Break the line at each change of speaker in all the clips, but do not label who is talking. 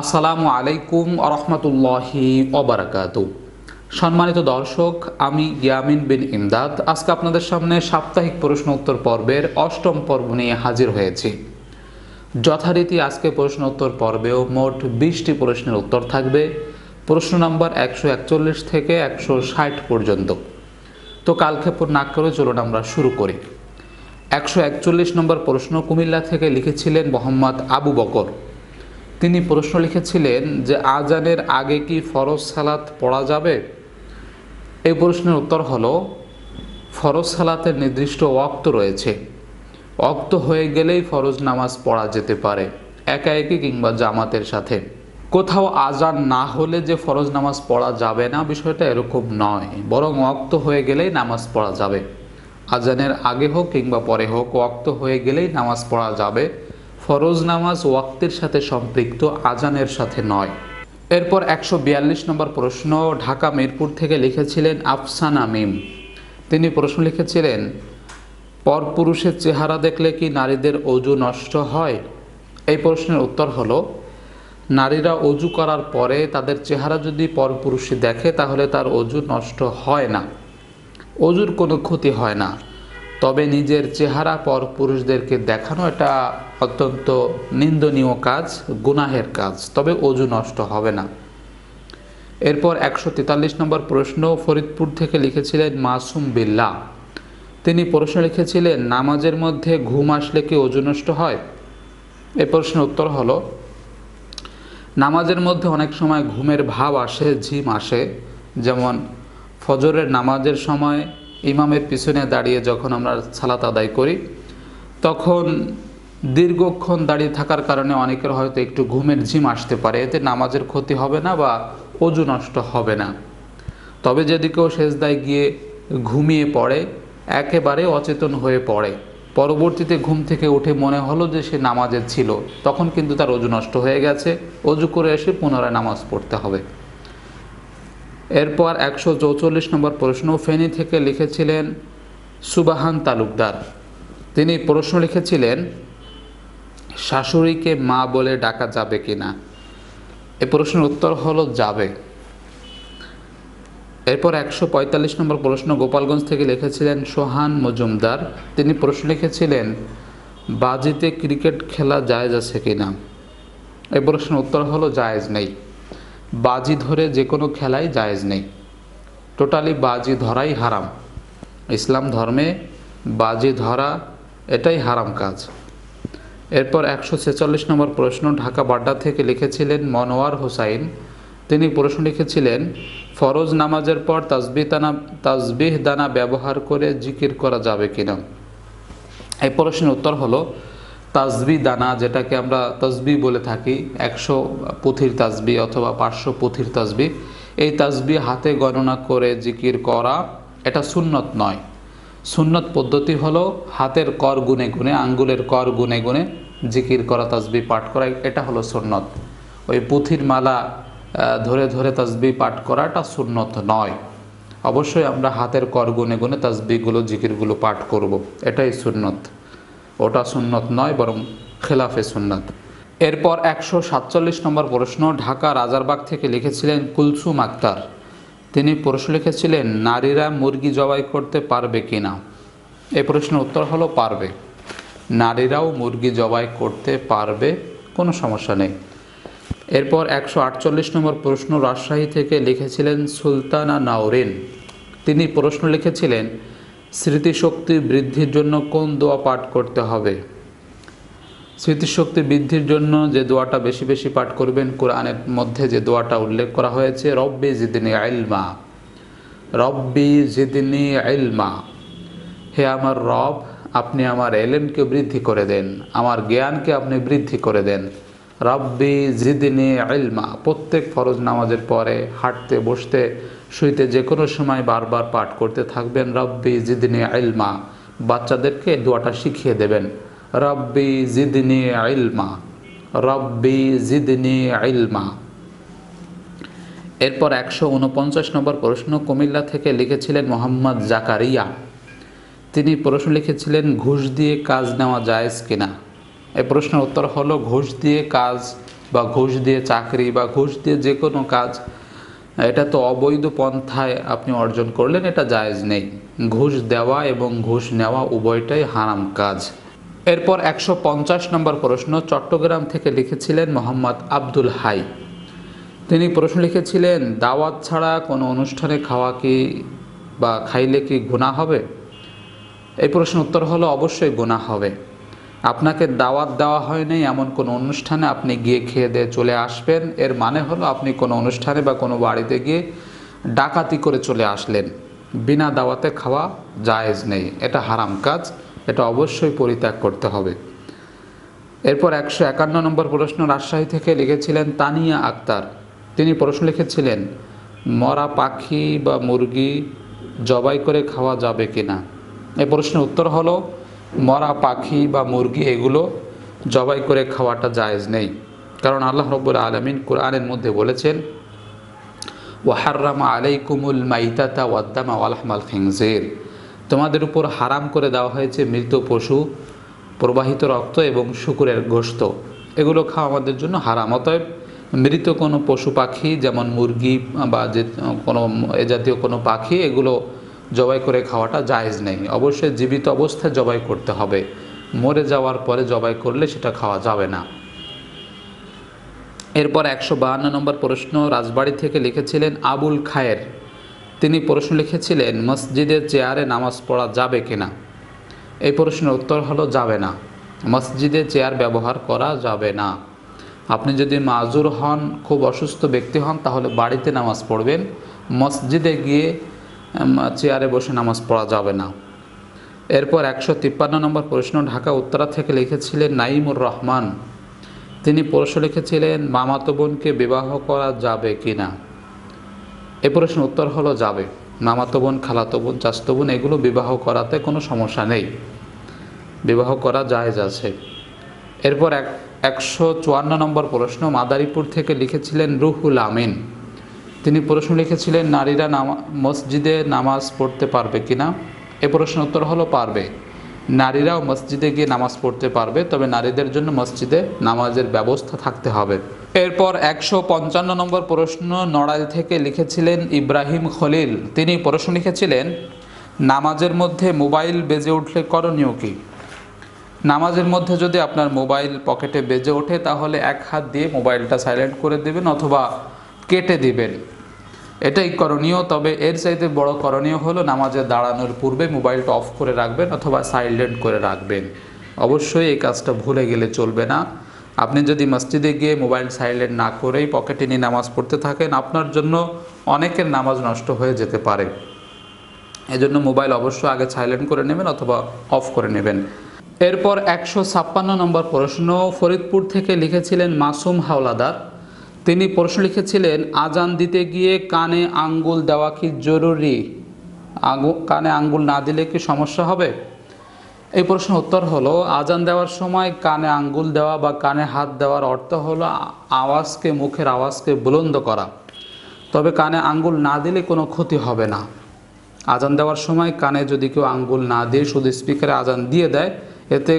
আসসালামু আলাইকুম রহমতুল্লাহি অবরাকাত সম্মানিত দর্শক, আমি ইয়ামিন বিন ইমদাদ। আজকে আপনাদের সামনে সাপ্তাহিক প্রশ্ন উত্তর পর্বের অষ্টম পর্ব নিয়ে হাজির হয়েছি। যথারীতি আজকে প্রশ্ন উত্তর পর্বেও মোট বিশটি প্রশ্নের উত্তর থাকবে। প্রশ্ন নম্বর একশো একচল্লিশ থেকে একশো ষাট পর্যন্ত। তো কালক্ষেপণ না করে চলুন আমরা শুরু করি। একশো একচল্লিশ নম্বর প্রশ্ন কুমিল্লা থেকে লিখেছিলেন মোহাম্মদ আবু বকর। তিনি প্রশ্ন লিখেছিলেন যে আজানের আগে কি ফরজ সালাত পড়া যাবে? এই প্রশ্নের উত্তর হলো, ফরজ সালাতের নির্দিষ্ট ওয়াক্ত রয়েছে। ওয়াক্ত হয়ে গেলেই ফরজ নামাজ পড়া যেতে পারে, একা একই কিংবা জামাতের সাথে। কোথাও আজান না হলে যে ফরজ নামাজ পড়া যাবে না বিষয়টা এরকম নয়, বরং ওয়াক্ত হয়ে গেলেই নামাজ পড়া যাবে। আজানের আগে হোক কিংবা পরে হোক, ওয়াক্ত হয়ে গেলেই নামাজ পড়া যাবে। ফরজ নামাজ ওয়াক্তের সাথে সম্পৃক্ত আজানের সাথে নয়। এরপর একশো বিয়াল্লিশ নম্বর প্রশ্ন, ঢাকা মিরপুর থেকে লিখেছিলেন আফসানা মিম। তিনি প্রশ্ন লিখেছিলেন, পরপুরুষের চেহারা দেখলে কি নারীদের অজু নষ্ট হয়? এই প্রশ্নের উত্তর হলো, নারীরা অজু করার পরে তাদের চেহারা যদি পরপুরুষে দেখে, তাহলে তার অজু নষ্ট হয় না। অজুর কোনো ক্ষতি হয় না। তবে নিজের চেহারা পরপুরুষদেরকে দেখানো, এটা অত্যন্ত নিন্দনীয় কাজ, গুনাহের কাজ। তবে অজু নষ্ট হবে না। এরপর একশো তেতাল্লিশ নম্বর প্রশ্ন, ফরিদপুর থেকে লিখেছিলেন মাসুম বিল্লা তিনি প্রশ্ন লিখেছিলেন, নামাজের মধ্যে ঘুম আসলে কি অজু নষ্ট হয়? এ প্রশ্নের উত্তর হলো, নামাজের মধ্যে অনেক সময় ঘুমের ভাব আসে, ঝিম আসে। যেমন ফজরের নামাজের সময় ইমামের পিছনে দাঁড়িয়ে যখন আমরা সালাত আদায় করি, তখন দীর্ঘক্ষণ দাঁড়িয়ে থাকার কারণে অনেকের হয়তো একটু ঘুমের ঝিম আসতে পারে। এতে নামাজের ক্ষতি হবে না বা অজু নষ্ট হবে না। তবে যদি কেউ সেজদায় গিয়ে ঘুমিয়ে পড়ে, একেবারে অচেতন হয়ে পড়ে। পরবর্তীতে ঘুম থেকে উঠে মনে হলো যে সে নামাজের ছিল। তখন কিন্তু তার অজু নষ্ট হয়ে গেছে। অজু করে এসে পুনরায় নামাজ পড়তে হবে। এরপর একশো চৌচল্লিশ নম্বর প্রশ্ন, ফেনী থেকে লিখেছিলেন সুবাহান তালুকদার। তিনি প্রশ্ন লিখেছিলেন শাশুড়িকে মা বলে ডাকা যাবে কি না? এ প্রশ্নের উত্তর হলো যাবে। এরপর একশো পঁয়তাল্লিশ নম্বর প্রশ্ন গোপালগঞ্জ থেকে লিখেছিলেন সোহান মজুমদার। তিনি প্রশ্ন লিখেছিলেন, বাজিতে ক্রিকেট খেলা জায়েজ আছে কি না? এই প্রশ্নের উত্তর হলো জায়েজ নেই। বাজি ধরে যে কোনো খেলাই জায়েজ নেই। টোটালি বাজি ধরাই হারাম। ইসলাম ধর্মে বাজি ধরা এটাই হারাম কাজ। এরপর একশো ছেচল্লিশ নম্বর প্রশ্ন, ঢাকা বাড্ডা থেকে লিখেছিলেন মনোয়ার হোসাইন। তিনি প্রশ্ন লিখেছিলেন, ফরজ নামাজের পর তাজবিহ দানা তাজবিহ দানা ব্যবহার করে জিকির করা যাবে কিনা? এই প্রশ্নের উত্তর হলো তাজবি দানা, যেটাকে আমরা তাজবি বলে থাকি, একশো পুথির তাজবি অথবা পাঁচশো পুথির তাজবি এই তাজবি হাতে গণনা করে জিকির করা, এটা সুন্নত নয়। সুন্নত পদ্ধতি হলো হাতের কর গুনে গুনে, আঙ্গুলের কর গুনে গুনে জিকির করা তাজবি পাঠ করা, এটা হলো সুন্নত। ওই পুথির মালা ধরে ধরে তাজবি পাঠ করাটা সুন্নত নয়। অবশ্যই আমরা হাতের কর গুনে গুনে তাজবিগুলো জিকিরগুলো পাঠ করব, এটাই সুন্নত। ওটা সুন্নত নয়, বরং খেলাফে সুন্নত। এরপর একশো সাতচল্লিশ নম্বর প্রশ্ন ঢাকা রাজারবাগ থেকে লিখেছিলেন কুলসুম আক্তার। তিনি প্রশ্ন লিখেছিলেন, নারীরা মুরগি জবাই করতে পারবে কি না? এ প্রশ্নের উত্তর হলো, পারবে। নারীরাও মুরগি জবাই করতে পারবে? কোনো সমস্যা নেই। এরপর একশো আটচল্লিশ নম্বর প্রশ্ন রাজশাহী থেকে লিখেছিলেন সুলতানা নাওরিন। তিনি প্রশ্ন লিখেছিলেন, স্মৃতিশক্তি বৃদ্ধির জন্য কোন দোয়া পাঠ করতে হবে? স্মৃতিশক্তি বৃদ্ধির জন্য যে দোয়াটা বেশি বেশি পাঠ করবেন, কোরআনের মধ্যে যে দোয়াটা উল্লেখ করা হয়েছে, রব্বি জিদিনী আইলমা রব্বি জিদিনী আইলমা হে আমার রব, আপনি আমার এলেমকে বৃদ্ধি করে দেন, আমার জ্ঞানকে আপনি বৃদ্ধি করে দেন। রব্বি জিদিনী আইলমা প্রত্যেক ফরজ নামাজের পরে হাঁটতে, বসতে, শুইতে যে কোনো সময় বারবার পাঠ করতে থাকবেন, রব্বি জিদিনী আইলমা বাচ্চাদেরকে দোয়াটা শিখিয়ে দেবেন। রব্বি জিদনি আইলমা রব্বি জিদনি আইলমা এরপর একশো উনপঞ্চাশ নম্বর প্রশ্ন, কুমিল্লা থেকে লিখেছিলেন মোহাম্মদ জাকারিয়া। তিনি প্রশ্ন লিখেছিলেন, ঘুষ দিয়ে কাজ নেওয়া জায়েজ কিনা? এ প্রশ্নের উত্তর হলো, ঘুষ দিয়ে কাজ বা ঘুষ দিয়ে চাকরি বা ঘুষ দিয়ে যে কোনো কাজ, এটা তো অবৈধ পন্থায় আপনি অর্জন করলেন, এটা জায়েজ নেই। ঘুষ দেওয়া এবং ঘুষ নেওয়া উভয়টাই হারাম কাজ। এরপর একশো পঞ্চাশ নম্বর প্রশ্ন চট্টগ্রাম থেকে লিখেছিলেন মোহাম্মদ আব্দুল হাই। তিনি প্রশ্ন লিখেছিলেন, দাওয়াত ছাড়া কোনো অনুষ্ঠানে খাওয়া কি বা খাইলে কি গুণা হবে? এই প্রশ্ন উত্তর হলো, অবশ্যই গুণা হবে। আপনাকে দাওয়াত দেওয়া হয়নি এমন কোনো অনুষ্ঠানে, আপনি গিয়ে খেয়ে দিয়ে চলে আসবেন। এর মানে হলো, আপনি কোনো অনুষ্ঠানে বা কোনো বাড়িতে গিয়ে ডাকাতি করে চলে আসলেন। বিনা দাওয়াতে খাওয়া জায়েজ নেই। এটা হারাম কাজ। এটা অবশ্যই পরিত্যাগ করতে হবে। এরপর একশো একান্ন নম্বর প্রশ্ন রাজশাহী থেকে লিখেছিলেন তানিয়া আক্তার। তিনি প্রশ্ন লিখেছিলেন, মরা পাখি বা মুরগি জবাই করে খাওয়া যাবে কি না এ প্রশ্নের উত্তর হলো, মরা পাখি বা মুরগি এগুলো জবাই করে খাওয়াটা জায়েজ নেই। কারণ আল্লাহ রব্বুল আলমিন কোরআনের মধ্যে বলেছেন ওয়াহার্রামা আলাইকুমুল মাইতাতা ওয়াদ্দামা ওয়ালহমাল খিংজের তোমাদের উপর হারাম করে দেওয়া হয়েছে মৃত পশু, প্রবাহিত রক্ত এবং শুকুরের গোস্ত এগুলো খাওয়া আমাদের জন্য হারাম। অতএব মৃত কোনো পশু পাখি, যেমন মুরগি বা যে কোনো, এ জাতীয় কোনো পাখি, এগুলো জবাই করে খাওয়াটা জায়েজ নেই। অবশ্যই জীবিত অবস্থায় জবাই করতে হবে। মরে যাওয়ার পরে জবাই করলে সেটা খাওয়া যাবে না। এরপর একশো বাহান্ন নম্বর প্রশ্ন রাজবাড়ি থেকে লিখেছিলেন আবুল খায়ের। তিনি প্রশ্ন লিখেছিলেন, মসজিদের চেয়ারে নামাজ পড়া যাবে কিনা? এই প্রশ্নের উত্তর হলো, যাবে না। মসজিদে চেয়ার ব্যবহার করা যাবে না। আপনি যদি মাজুর হন, খুব অসুস্থ ব্যক্তি হন, তাহলে বাড়িতে নামাজ পড়বেন। মসজিদে গিয়ে চেয়ারে বসে নামাজ পড়া যাবে না। এরপর একশো তিপ্পান্ন নম্বর প্রশ্ন ঢাকা উত্তরা থেকে লিখেছিলেন, নাইমুর রহমান। তিনি প্রশ্ন লিখেছিলেন, মামাতো বোনকে বিবাহ করা যাবে কি না এ প্রশ্নের উত্তর হলো যাবে। মামাতো বোন, খালাতো বোন চাস্তো বোন, এগুলো বিবাহ করাতে কোনো সমস্যা নেই। বিবাহ করা জায়েজ আছে। এরপর এক, একশো চুয়ান্ন নম্বর প্রশ্ন, মাদারীপুর থেকে লিখেছিলেন রুহুল আমিন। তিনি প্রশ্ন লিখেছিলেন, নারীরা মসজিদে নামাজ পড়তে পারবে কিনা? এ প্রশ্ন উত্তর হলো পারবে। নারীরাও মসজিদে গিয়ে নামাজ পড়তে পারবে, তবে নারীদের জন্য মসজিদে নামাজের ব্যবস্থা থাকতে হবে। এরপর একশো পঞ্চান্ন নম্বর প্রশ্ন নড়াইল থেকে লিখেছিলেন ইব্রাহিম খলিল। তিনি প্রশ্ন লিখেছিলেন, নামাজের মধ্যে মোবাইল বেজে উঠলে করণীয় কী? নামাজের মধ্যে যদি আপনার মোবাইল পকেটে বেজে ওঠে, তাহলে এক হাত দিয়ে মোবাইলটা সাইলেন্ট করে দেবেন অথবা কেটে দিবেন। এটাই করণীয়, তবে এর চাইতে বড় করণীয় হলো নামাজে দাঁড়ানোর পূর্বে মোবাইলটা অফ করে রাখবেন অথবা সাইলেন্ট করে রাখবেন। অবশ্যই এই কাজটা ভুলে গেলে চলবে না। আপনি যদি মসজিদে গিয়ে মোবাইল সাইলেন্ট না করেই পকেটে নিয়ে নামাজ পড়তে থাকেন, আপনার জন্য অনেকের নামাজ নষ্ট হয়ে যেতে পারে। এজন্য মোবাইল অবশ্যই আগে সাইলেন্ট করে নেবেন অথবা অফ করে নেবেন। এরপর একশো ছাপ্পান্ন নম্বর প্রশ্ন, ফরিদপুর থেকে লিখেছিলেন মাসুম হাওলাদার। তিনি প্রশ্ন লিখেছিলেন, আজান দিতে গিয়ে কানে আঙ্গুল দেওয়া কি জরুরি? কানে আঙ্গুল না দিলে কি সমস্যা হবে? এই প্রশ্নের উত্তর হলো, আজান দেওয়ার সময় কানে আঙ্গুল দেওয়া বা কানে হাত দেওয়ার অর্থ হলো আওয়াজকে, মুখের আওয়াজকে বুলন্দ করা। তবে কানে আঙ্গুল না দিলে কোনো ক্ষতি হবে না। আজান দেওয়ার সময় কানে যদি কেউ আঙ্গুল না দিয়ে শুধু স্পিকারে আজান দিয়ে দেয়, এতে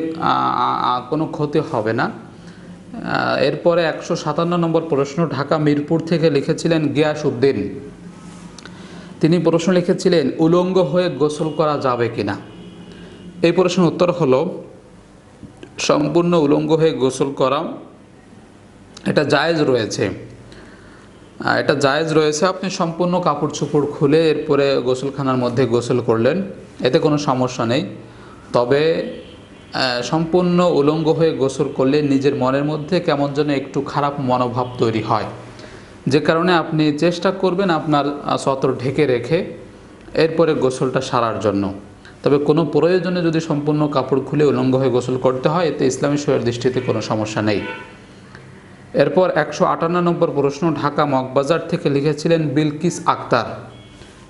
কোনো ক্ষতি হবে না। এরপরে একশো সাতান্ন নম্বর প্রশ্ন, ঢাকা মিরপুর থেকে লিখেছিলেন গিয়াস উদ্দিন। তিনি প্রশ্ন লিখেছিলেন, উলঙ্গ হয়ে গোসল করা যাবে কিনা? এই প্রশ্নের উত্তর হলো, সম্পূর্ণ উলঙ্গ হয়ে গোসল করা, এটা জায়েজ রয়েছে। এটা জায়েজ রয়েছে, আপনি সম্পূর্ণ কাপড় চোপড় খুলে এরপরে গোসলখানার মধ্যে গোসল করলেন, এতে কোনো সমস্যা নেই। তবে সম্পূর্ণ উলঙ্গ হয়ে গোসল করলে নিজের মনের মধ্যে কেমন যেন একটু খারাপ মনোভাব তৈরি হয়। যে কারণে আপনি চেষ্টা করবেন আপনার সতর ঢেকে রেখে এরপরে গোসলটা সারার জন্য। তবে কোনো প্রয়োজনে যদি সম্পূর্ণ কাপড় খুলে উলঙ্গ হয়ে গোসল করতে হয়, এতে ইসলামী শরীর দৃষ্টিতে কোনো সমস্যা নেই। এরপর একশো আটান্ন নম্বর প্রশ্ন, ঢাকা মগবাজার থেকে লিখেছিলেন বিলকিস আক্তার।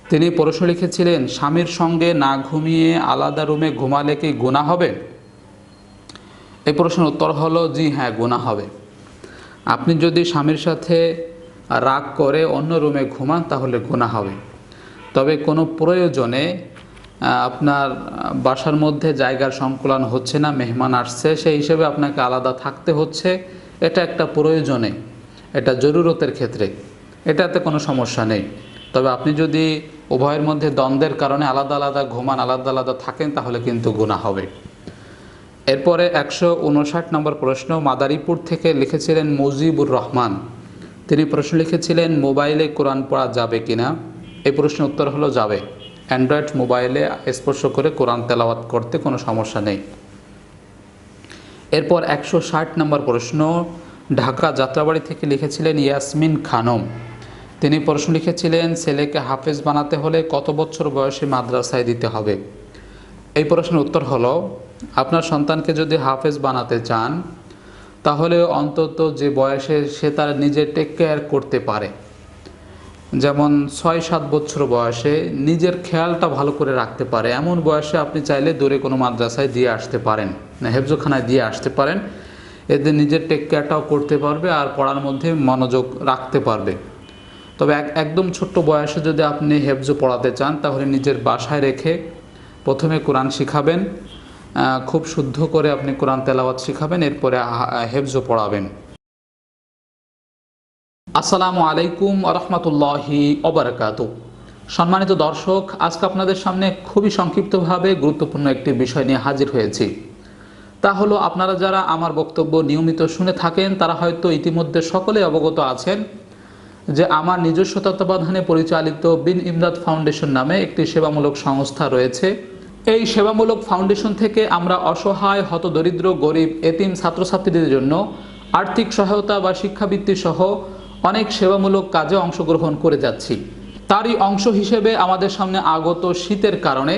তিনি প্রশ্ন লিখেছিলেন, স্বামীর সঙ্গে না ঘুমিয়ে আলাদা রুমে ঘুমালে কি গুণা হবে? এই প্রশ্নের উত্তর হলো, জি হ্যাঁ গুণা হবে। আপনি যদি স্বামীর সাথে রাগ করে অন্য রুমে ঘুমান, তাহলে গুণা হবে। তবে কোনো প্রয়োজনে আপনার বাসার মধ্যে জায়গার সংকুলন হচ্ছে না, মেহমান আসছে, সেই হিসেবে আপনাকে আলাদা থাকতে হচ্ছে। এটা একটা প্রয়োজনে, এটা জরুরতের ক্ষেত্রে। এটাতে কোনো সমস্যা নেই। তবে আপনি যদি উভয়ের মধ্যে দ্বন্দ্বের কারণে আলাদা আলাদা ঘুমান, আলাদা আলাদা থাকেন, তাহলে কিন্তু গুণা হবে। এরপরে একশো উনষাট নম্বর প্রশ্ন, মাদারীপুর থেকে লিখেছিলেন মুজিবুর রহমান। তিনি প্রশ্ন লিখেছিলেন, মোবাইলে কোরআন পড়া যাবে কিনা? এই প্রশ্নের উত্তর হলো যাবে। অ্যান্ড্রয়েড মোবাইলে স্পর্শ করে কোরআন তেলাওয়াত করতে কোনো সমস্যা নেই। এরপর একশো ষাট নম্বর প্রশ্ন, ঢাকা যাত্রাবাড়ি থেকে লিখেছিলেন ইয়াসমিন খানম। তিনি প্রশ্ন লিখেছিলেন, ছেলেকে হাফেজ বানাতে হলে কত বছর বয়সে মাদ্রাসায় দিতে হবে? এই প্রশ্নের উত্তর হলো, আপনার সন্তানকে যদি হাফেজ বানাতে চান, তাহলে অন্তত যে বয়সে সে তার নিজে টেক কেয়ার করতে পারে। যেমন ছয়, সাত বছর বয়সে নিজের খেয়ালটা ভালো করে রাখতে পারে। এমন বয়সে আপনি চাইলে দূরে কোনো মাদ্রাসায় দিয়ে আসতে পারেন হেফজোখানায় দিয়ে আসতে পারেন। এতে নিজের টেক কেয়ারটাও করতে পারবে আর পড়ার মধ্যে মনোযোগ রাখতে পারবে। তবে এক, একদম ছোট্ট বয়সে যদি আপনি হেফজো পড়াতে চান, তাহলে নিজের বাসায় রেখে প্রথমে কোরআন শিখাবেন খুব শুদ্ধ করে আপনি কোরআন তেলাওয়াত শিখাবেন, এরপরে হেফজো পড়াবেন। আসসালামু আলাইকুম রহমতুল্লাহি অবরাকাত সম্মানিত দর্শক, আজকে আপনাদের সামনে খুবই সংক্ষিপ্তভাবে গুরুত্বপূর্ণ একটি বিষয় নিয়ে হাজির হয়েছি। তা হলো, আপনারা যারা আমার বক্তব্য নিয়মিত শুনে থাকেন, তারা হয়তো ইতিমধ্যে সকলে অবগত আছেন যে আমার নিজস্ব তত্ত্বাবধানে পরিচালিত বিন ইমদাদ ফাউন্ডেশন নামে একটি সেবামূলক সংস্থা রয়েছে। এই সেবামূলক ফাউন্ডেশন থেকে আমরা অসহায়, হতদরিদ্র, গরিব, এতিম ছাত্রছাত্রীদের জন্য আর্থিক সহায়তা বা শিক্ষাবৃত্তি সহ অনেক সেবামূলক কাজে অংশগ্রহণ করে যাচ্ছি। তারই অংশ হিসেবে আমাদের সামনে আগত শীতের কারণে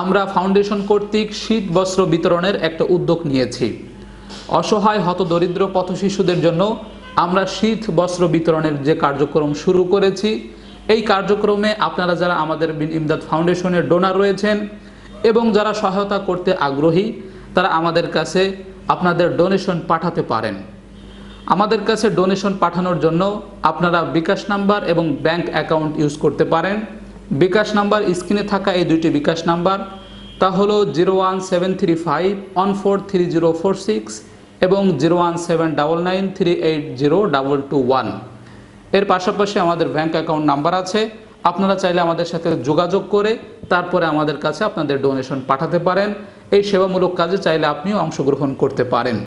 আমরা ফাউন্ডেশন কর্তৃক শীত বস্ত্র বিতরণের একটা উদ্যোগ নিয়েছি। অসহায় হত হতদরিদ্র পথশিশুদের জন্য আমরা শীত বস্ত্র বিতরণের যে কার্যক্রম শুরু করেছি, এই কার্যক্রমে আপনারা যারা আমাদের ইমদাদ ফাউন্ডেশনের ডোনার রয়েছেন এবং যারা সহায়তা করতে আগ্রহী, তারা আমাদের কাছে আপনাদের ডোনেশন পাঠাতে পারেন। আমাদের কাছে ডোনেশন পাঠানোর জন্য আপনারা বিকাশ নাম্বার এবং ব্যাংক অ্যাকাউন্ট ইউজ করতে পারেন। বিকাশ নাম্বার স্ক্রিনে থাকা এই দুইটি বিকাশ নাম্বার। তা হলো zero one seven three five one four three zero four six এবং zero one seven double nine three eight zero double two ওয়ানের পাশাপাশি আমাদের ব্যাংক অ্যাকাউন্ট নাম্বার আছে। আপনারা চাইলে আমাদের সাথে যোগাযোগ করে তারপরে আমাদের কাছে আপনাদের ডোনেশন পাঠাতে পারেন। এই সেবামূলক কাজে চাইলে আপনিও অংশগ্রহণ করতে পারেন।